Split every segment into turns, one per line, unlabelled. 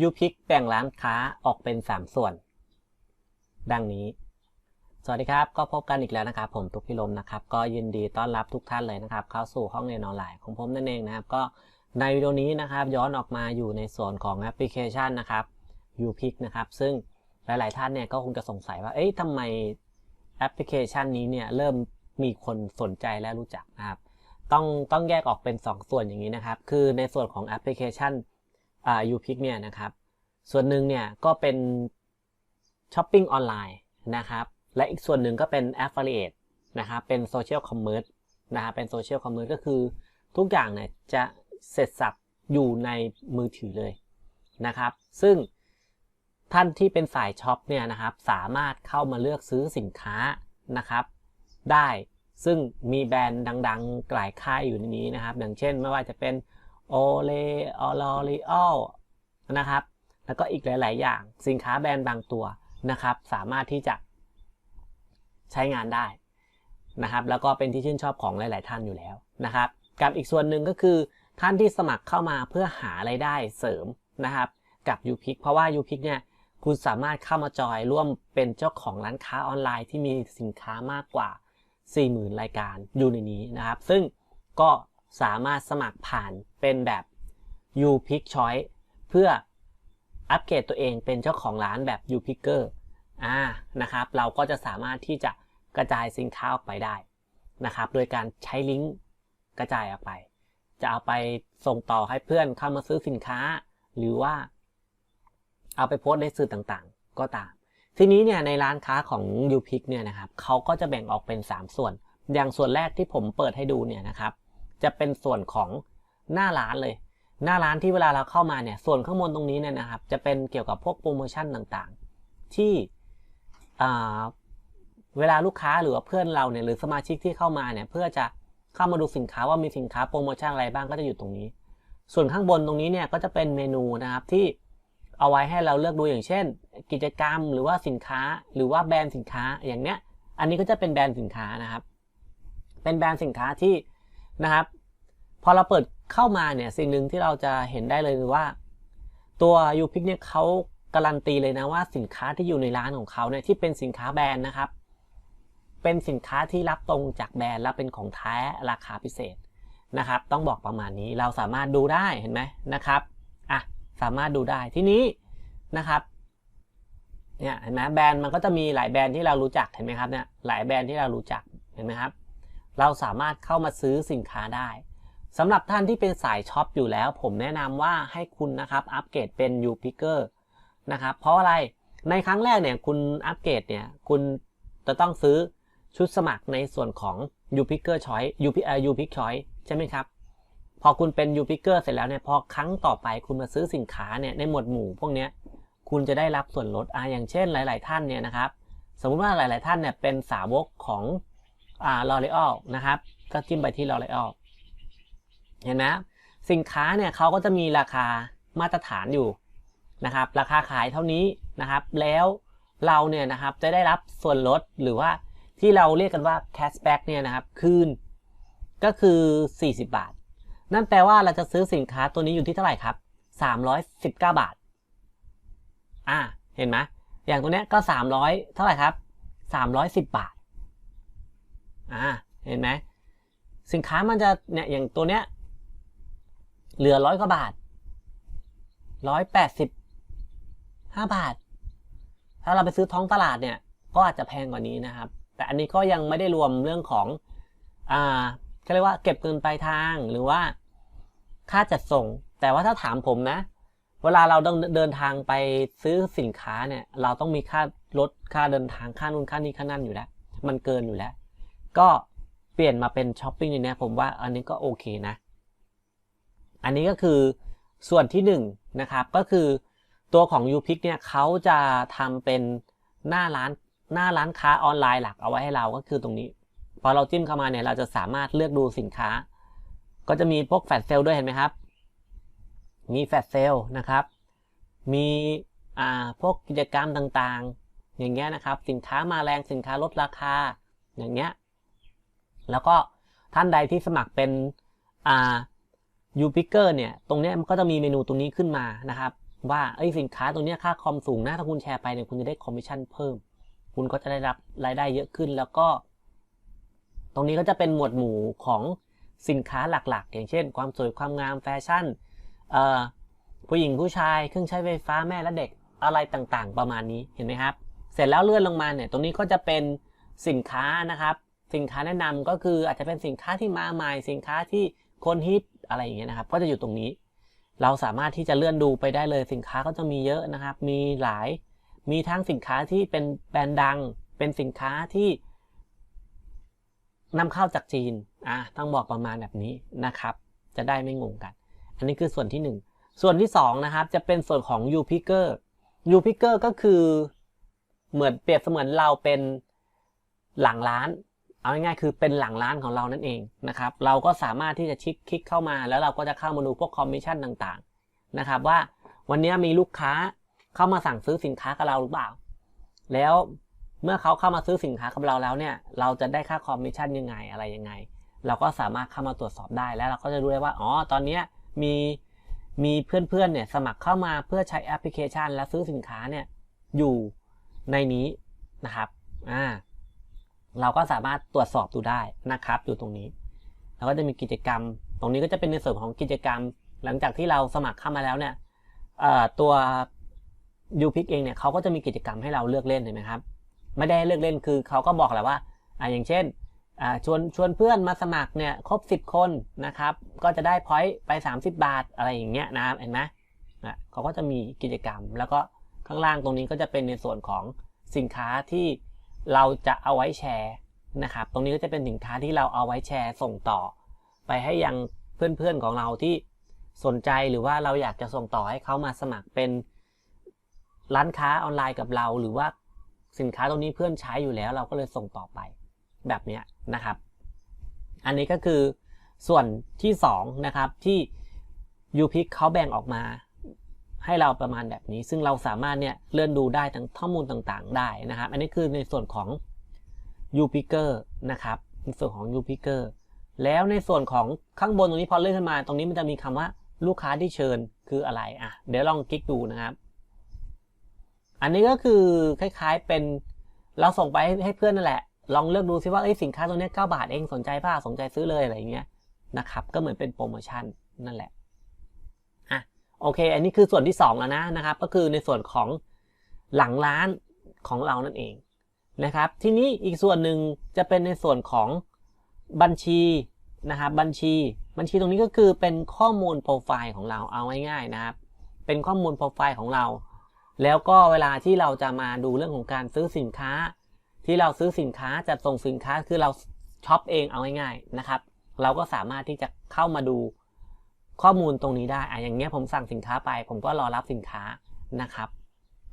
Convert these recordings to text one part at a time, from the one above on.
ยูพิกแบ่งร้านค้าออกเป็น 3 ส่วน ดังนี้ สวัสดีครับ ก็พบกันอีกแล้วนะครับ ผมตุกพิลมนะครับ ก็ยินดีต้อนรับทุกท่านเลยนะครับ เข้าสู่ห้องเรียนออนไลน์ของผมนั่นเองนะครับ ก็ในวิดีโอนี้นะครับ ย้อนออกมาอยู่ในส่วนของแอปพลิเคชันนะครับ u p i c นะครับ ซึ่งหลาย ๆ ท่านเนี่ยก็คงจะสงสัยว่า เอ๊ะทำไมแอปพลิเคชันนี้เนี่ยเริ่มมีคนสนใจและรู้จักนะครับ ต้องต้องแยกออกเป็น 2 ส่วนอย่างนี้นะครับ คือในส่วนของแอปพลิเคชัน อ่า u p i c เนี่ยนะครับ ส่วนหนึ่งเนี่ยก็เป็นช้อปปิ้งออนไลน์นะครับ และอีกส่วนหนึ่งก็เป็น Affiliate นะครับเป็นโซเชียลคอมเมอร์สนะครับเป็นโซเชียลคอมเมอร์สก็คือทุกอย่างเนี่ยจะเสร็จสับอยู่ในมือถือเลยนะครับ ซึ่งท่านที่เป็นสายช็อปเนี่ยนะครับ สามารถเข้ามาเลือกซื้อสินค้านะครับ ได้ซึ่งมีแบรนด์ดังๆ หลายค่ายอยู่ในนี้นะครับ อย่างเช่น ไม่ว่าจะเป็น โอเลออลอริออลนะครับ แล้วก็อีกหลาย ๆ อย่างสินค้าแบรนด์บางตัวนะครับ สามารถที่จะใช้งานได้นะครับ แล้วก็เป็นที่ชื่นชอบของหลาย ๆ ท่านอยู่แล้วนะครับ กับอีกส่วนหนึ่งก็คือท่านที่สมัครเข้ามาเพื่อหาไรายได้เสริมนะครับ กับ u p i c เพราะว่า u p i c เนี่ยคุณสามารถเข้ามาจอยร่วมเป็นเจ้าของร้านค้าออนไลน์ที่มีสินค้ามากกว่า 40,000 รายการอยู่ในนี้นะครับ ซึ่งก็สามารถสมัครผ่าน เป็นแบบ you pick Choice เพื่ออัปเกรดตัวเองเป็นเจ้าของร้านแบบ you p i c k e r อ่านะครับ เราก็จะสามารถที่จะกระจายสินค้าออกไปได้นะครับ โดยการใช้ลิงก์กระจายออกไป จะเอาไปส่งต่อให้เพื่อนเข้ามาซื้อสินค้า หรือว่า เอาไปโพสในสื่อต่างๆ ก็ตาม ทีนี้เนี่ยในร้านค้าของ u p i c เนี่ยนะครับเขาก็จะแบ่งออกเป็น 3 ส่วน อย่างส่วนแรกที่ผมเปิดให้ดูเนี่ยนะครับ จะเป็นส่วนของ หน้าร้านเลย หน้าร้านที่เวลาเราเข้ามาเนี่ยส่วนข้างบนตรงนี้เนี่ยนะครับ จะเป็นเกี่ยวกับพวกโปรโมชั่นต่างๆ ที่เวลาลูกค้าหรือว่าเพื่อนเราเนี่ยหรือสมาชิกที่เข้ามาเนี่ยเพื่อจะเข้ามาดูสินค้าว่ามีสินค้าโปรโมชั่นอะไรบ้างก็จะอยู่ตรงนี้ ส่วนข้างบนตรงนี้เนี่ยก็จะเป็นเมนูนะครับที่เอาไว้ให้เราเลือกดูอย่างเช่น กิจกรรมหรือว่าสินค้าหรือว่าแบรนด์สินค้าอย่างเนี้ยอันนี้ก็จะเป็นแบรนด์สินค้านะครับ เป็นแบรนด์สินค้าที่นะครับ พอเราเปิด เข้ามาเนี่ยสิ่งหนึ่งที่เราจะเห็นได้เลยคือว่า ตัว u p i c เนี่ยเขาการันตีเลยนะว่าสินค้าที่อยู่ในร้านของเขาเนี่ยที่เป็นสินค้าแบรนด์นะครับ เป็นสินค้าที่รับตรงจากแบรนด์และเป็นของแท้ราคาพิเศษนะครับ ต้องบอกประมาณนี้เราสามารถดูได้เห็นไหมนะครับอะสามารถดูได้ที่นี้นะครับเนี่ยเห็นไหมแบรนด์มันก็จะมีหลายแบรนด์ที่เรารู้จักเห็นไหมครับเนี่ยหลายแบรนด์ที่เรารู้จักเห็นไหมครับ เราสามารถเข้ามาซื้อสินค้าได้ สำหรับท่านที่เป็นสายช็อปอยู่แล้ว ผมแนะนำว่าให้คุณนะครับอัปเกรดเป็น u p i c k e r นะครับเพราะอะไรในครั้งแรกเนี่ยคุณอัปเกรดเนี่ยคุณจะต้องซื้อชุดสมัครในส่วนของ u p i c k e r Choice u p u p i c Choice ใช่ไหมครับ พอคุณเป็น u p i c k e r เสร็จแล้วเนี่ยพอครั้งต่อไปคุณมาซื้อสินค้าเนี่ยในหมวดหมู่พวกนี้คุณจะได้รับส่วนลดอ่าอย่างเช่นหลาย ๆ ท่านเนี่ยนะครับสมมุติว่าหลาย ๆ ท่านเนี่ยเป็นสาวกของอ่า L'Oreal นะครับก็จิ้มไปที่ L'Oreal เเห็นไหมสินค้าเนี่ยเขาก็จะมีราคามาตรฐานอยู่นะครับ ราคาขายเท่านี้นะครับ แล้วเราเนี่ยนะครับจะได้รับส่วนลดหรือว่าที่เราเรียกกันว่า cashback เนี่ยนะครับ คืนก็คือ 40 บาท นั่นแปลว่าเราจะซื้อสินค้าตัวนี้อยู่ที่เท่าไหร่ครับ 319 บาท อ่า เห็นไหมอย่างตัวเนี้ยก็ 300 เท่าไหร่ครับ 310 บาท อ่า เห็นไหม สินค้ามันจะเนี่ยอย่างตัวเนี้ย เหลือร้อยกว่าบาทร้อยแปดสิบห้าบาท ถ้าเราไปซื้อท้องตลาดเนี่ย ก็อาจจะแพงกว่านี้นะครับ แต่อันนี้ก็ยังไม่ได้รวมเรื่องของ อ่าเขาเรียกว่าเก็บเงินปลายทางหรือว่าค่าจัดส่ง แต่ว่าถ้าถามผมนะ เวลาเราต้องเดินทางไปซื้อสินค้าเนี่ย เราต้องมีค่ารถค่าเดินทางค่านู่นค่านี้ค่านั่นอยู่แล้ว มันเกินอยู่แล้ว ก็เปลี่ยนมาเป็นช้อปปิ้งในนี้ผมว่าอันนี้ก็โอเคนะ อันนี้ก็คือส่วนที่1นนะครับก็คือตัวของ u p i c เนี่ยเขาจะทำเป็นหน้าร้านหน้าร้านค้าออนไลน์หลักเอาไว้ให้เราก็คือตรงนี้ พอเราจิ้มเข้ามาเนี่ยเราจะสามารถเลือกดูสินค้า ก็จะมีพวกแฟลชเซลด้วยเห็นไหมครับ มีแฟลชเซลนะครับ มีอ่าพวกกิจกรรมต่างๆ อย่างเงี้ยนะครับ สินค้ามาแรงสินค้าลดราคาอย่างเงี้ยแล้วก็ท่านใดที่สมัครเป็นอ่า ยูพิกเกอร์เนี่ยตรงนี้มันก็จะมีเมนูตรงนี้ขึ้นมานะครับว่าเอ้ยสินค้าตรงนี้ค่าคอมสูงนะถ้าคุณแชร์ไปเนี่ยคุณจะได้คอมมิชชั่นเพิ่ม คุณก็จะได้รับรายได้เยอะขึ้นแล้วก็ ตรงนี้ก็จะเป็นหมวดหมู่ของสินค้าหลักๆ อย่างเช่น ความสวยความงามแฟชั่นผู้หญิงผู้ชายเครื่องใช้ไฟฟ้าแม่และเด็กอะไรต่างๆ ประมาณนี้เห็นไหมครับ เสร็จแล้วเลื่อนลงมาเนี่ยตรงนี้ก็จะเป็นสินค้านะครับ สินค้าแนะนำก็คืออาจจะเป็นสินค้าที่มาใหม่สินค้าที่ คนฮิตอะไรอย่างเงี้ยนะครับ ก็จะอยู่ตรงนี้ เราสามารถที่จะเลื่อนดูไปได้เลยสินค้าก็จะมีเยอะนะครับ มีหลายมีทั้งสินค้าที่เป็นแบรนด์ดัง เป็นสินค้าที่นำเข้าจากจีนอะต้องบอกประมาณแบบนี้นะครับ จะได้ไม่งงกัน อันนี้คือส่วนที่ 1 ส่วนที่ 2 นะครับ จะเป็นส่วนของ u p i c k e r u p i c k e r ก็คือเหมือนเปรียบเสมือนเราเป็นหลังร้าน เอาง่ายๆคือเป็นหลังร้านของเรานั่นเองนะครับเราก็สามารถที่จะชิคคลิกเข้ามา แล้วเราก็จะเข้ามาดูพวกคอมมิชชั่นต่างๆนะครับว่าวันนี้มีลูกค้าเข้ามาสั่งซื้อสินค้ากับเราหรือเปล่า แล้วเมื่อเขาเข้ามาซื้อสินค้ากับเราแล้วเนี่ย เราจะได้ค่าคอมมิชชั่นยังไงอะไรยังไง เราก็สามารถเข้ามาตรวจสอบได้แล้วเราก็จะรู้ได้ว่าอ๋อตอนนี้มีมีเพื่อนๆเนี่ยสมัครเข้ามาเพื่อใช้แอปพลิเคชัน และซื้อสินค้าเนี่ยอยู่ในนี้นะครับอ่า เราก็สามารถตรวจสอบดูได้นะครับอยู่ตรงนี้ แล้วก็จะมีกิจกรรม ตรงนี้ก็จะเป็นในส่วนของกิจกรรม หลังจากที่เราสมัครเข้ามาแล้วเนี่ยตัว u p i c เองเนี่ยเขาก็จะมีกิจกรรมให้เราเลือกเล่นเห็นไหมครับ ไม่ได้เลือกเล่นคือเขาก็บอกแหละว่าออย่างเช่นชวนชวนเพื่อนมาสมัครเนี่ยครบ 10 คนนะครับ ก็จะได้พอยต์ไป 30 บาทอะไรอย่างเงี้ยนะเห็นไหมนะเขาก็จะมีกิจกรรม แล้วก็ข้างล่างตรงนี้ก็จะเป็นในส่วนของสินค้าที่ เราจะเอาไว้แชร์นะครับ ตรงนี้ก็จะเป็นสินค้าที่เราเอาไว้แชร์ส่งต่อ ไปให้ยังเพื่อนๆของเราที่สนใจหรือว่าเราอยากจะส่งต่อให้เขามาสมัครเป็นร้านค้าออนไลน์กับเรา หรือว่าสินค้าตรงนี้เพื่อนใช้อยู่แล้ว เราก็เลยส่งต่อไปแบบนี้นะครับ อันนี้ก็คือส่วนที่2นะครับที่ u p i c เขาแบ่งออกมา ให้เราประมาณแบบนี้ ซึ่งเราสามารถเนี่ยเลื่อนดูได้ทั้งข้อมูลต่างๆ ได้นะครับ อันนี้คือในส่วนของ u p i c e r นะครับในส่วนของ u p i c e r แล้วในส่วนของข้างบนตรงนี้พอเลื่อนขึ้นมา ตรงนี้มันจะมีคำว่าลูกค้าที่เชิญคืออะไรอะเดี๋ยวลองคลิกดูนะครับ อันนี้ก็คือคล้ายๆเป็นเราส่งไปให้เพื่อนนั่นแหละ ลองเลือกดูซิว่าสินค้าตัวนี้9บาทเองสนใจป่ะสนใจซื้อเลยอะไรอย่างเงี้ยนะครับ ก็เหมือนเป็นโปรโมชั่นนั่นแหละ โอเค อันนี้คือส่วนที่2แล้วนะนะครับ ก็คือในส่วนของหลังร้านของเรานั่นเองนะครับ ทีนี้อีกส่วนหนึ่งจะเป็นในส่วนของบัญชีนะครับบัญชี บัญชีตรงนี้ก็คือเป็นข้อมูลโปรไฟล์ของเราเอาง่ายๆนะครับ เป็นข้อมูลโปรไฟล์ของเรา แล้วก็เวลาที่เราจะมาดูเรื่องของการซื้อสินค้า ที่เราซื้อสินค้าจัดส่งสินค้าคือเราช็อปเองเอาง่ายๆนะครับ เราก็สามารถที่จะเข้ามาดู ข้อมูลตรงนี้ได้อะอย่างเงี้ยผมสั่งสินค้าไป ผมก็รอรับสินค้านะครับ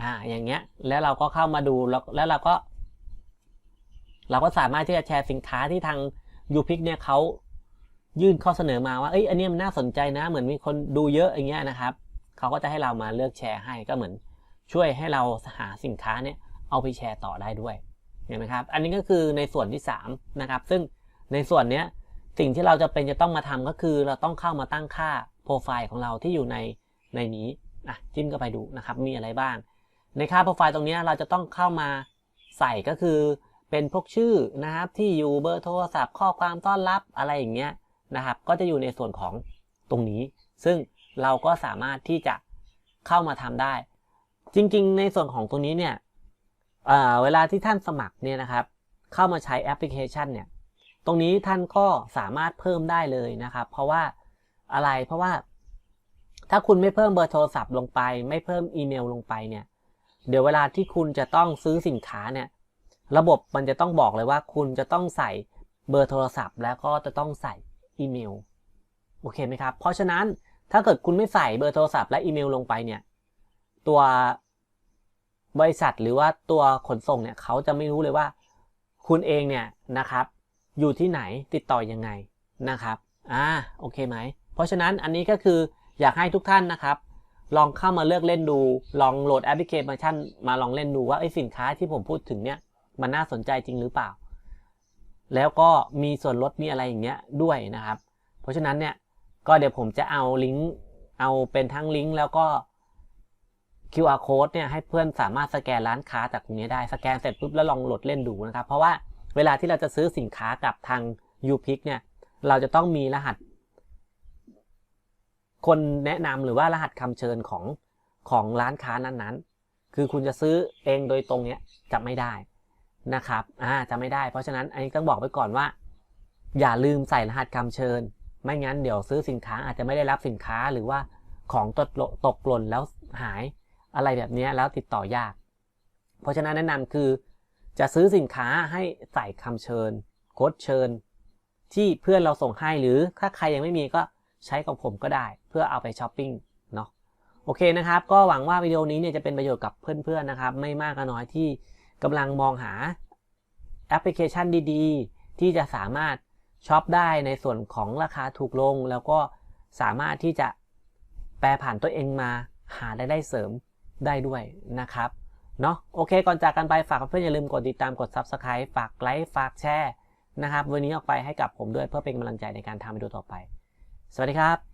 อ่าอย่างเงี้ยแล้วเราก็เข้ามาดูแล้วแล้วเราก็ เราก็สามารถที่จะแชร์สินค้าที่ทางยูพิกเนี่ยเขายื่นข้อเสนอมาว่าเอ้ยอันนี้มันน่าสนใจนะ เหมือนมีคนดูเยอะอย่างเงี้ยนะครับเขาก็จะให้เรามาเลือกแชร์ให้ก็เหมือนช่วยให้เราหาสินค้าเนี่ยเอาไปแชร์ต่อได้ด้วยเห็นไหมครับ อันนี้ก็คือในส่วนที่3นะครับ ซึ่งในส่วนเนี้ย สิ่งที่เราจะเป็นจะต้องมาทำก็คือเราต้องเข้ามาตั้งค่าโปรไฟล์ของเราที่อยู่ในในนี้อะจิ้มก็ไปดูนะครับ มีอะไรบ้าง ในค่าโปรไฟล์ตรงนี้เราจะต้องเข้ามาใส่ก็คือเป็นพวกชื่อนะครับที่อยู่เบอร์โทรศัพท์ข้อความต้อนรับอะไรอย่างเงี้ยนะครับ ก็จะอยู่ในส่วนของตรงนี้ ซึ่งเราก็สามารถที่จะเข้ามาทำได้ จริง ๆ ในส่วนของตรงนี้เนี่ยเวลาที่ท่านสมัครเนี่ยนะครับ เข้ามาใช้แอปพลิเคชันเนี่ย ตรงนี้ท่านก็สามารถเพิ่มได้เลยนะครับ เพราะว่าอะไรเพราะว่า ถ้าคุณไม่เพิ่มเบอร์โทรศัพท์ลงไป ไม่เพิ่มอีเมลลงไปเนี่ย เดี๋ยวเวลาที่คุณจะต้องซื้อสินค้าเนี่ย ระบบมันจะต้องบอกเลยว่า คุณจะต้องใส่เบอร์โทรศัพท์ แล้วก็จะต้องใส่อีเมลโอเคไหมครับ เพราะฉะนั้นถ้าเกิดคุณไม่ใส่เบอร์โทรศัพท์และอีเมลลงไปเนี่ย ตัวบริษัทหรือว่าตัวขนส่งเนี่ยเขาจะไม่รู้เลยว่า คุณเองเนี่ยนะครับ อยู่ที่ไหนติดต่อยังไงนะครับอ่าโอเคไหม เพราะฉะนั้นอันนี้ก็คืออยากให้ทุกท่านนะครับ ลองเข้ามาเลือกเล่นดู ลองโหลดแอปพลิเคชันมาลองเล่นดูว่าไอ้สินค้าที่ผมพูดถึงเนี่ยมันน่าสนใจจริงหรือเปล่า แล้วก็มีส่วนลดมีอะไรอย่างเงี้ยด้วยนะครับ เพราะฉะนั้นเนี่ยก็เดี๋ยวผมจะเอาลิงก์เอาเป็นทั้งลิงก์แล้วก็ QR code เนี่ยให้เพื่อนสามารถสแกนร้านค้าจากตรงนี้ได้สแกนเสร็จปุ๊บแล้วลองโหลดเล่นดูนะครับ เพราะว่า เวลาที่เราจะซื้อสินค้ากับทาง u p i c เนี่ย เราจะต้องมีรหัส คนแนะนำหรือว่ารหัสคำเชิญของของร้านค้านั้นๆ คือคุณจะซื้อเองโดยตรงเนี้ยจะไม่ได้นะครับอ่าจะไม่ได้ เพราะฉะนั้นอันนี้ต้องบอกไว้ก่อนว่า อย่าลืมใส่รหัสคำเชิญ ไม่งั้นเดี๋ยวซื้อสินค้าอาจจะไม่ได้รับสินค้าหรือว่าของตกตกหล่นแล้วหายอะไรแบบนี้แล้วติดต่อยาก เพราะฉะนั้นแนะนำคือ จะซื้อสินค้าให้ใส่คำเชิญโค้ดเชิญ ที่เพื่อนเราส่งให้หรือถ้าใครยังไม่มีก็ใช้ของผมก็ได้ เพื่อเอาไปช้อปปิ้งเนาะโอเคนะครับ ก็หวังว่าวิดีโอนี้เนี่ยจะเป็นประโยชน์กับเพื่อนๆนะครับ ไม่มากก็น้อยที่กำลังมองหาแอปพลิเคชันดีๆ ที่จะสามารถช็อปได้ในส่วนของราคาถูกลง แล้วก็สามารถที่จะแปลผ่านตัวเองมาหารายได้เสริมได้ด้วยนะครับ เนาะโอเค ก่อนจากกันไปฝากเพื่อนอย่าลืมกดติดตามกด Subscribe ฝากไลค์ฝากแชร์นะครับวันนี้ออกไปให้กับผมด้วยเพื่อเป็นกำลังใจในการทำวิดีโอต่อไป สวัสดีครับ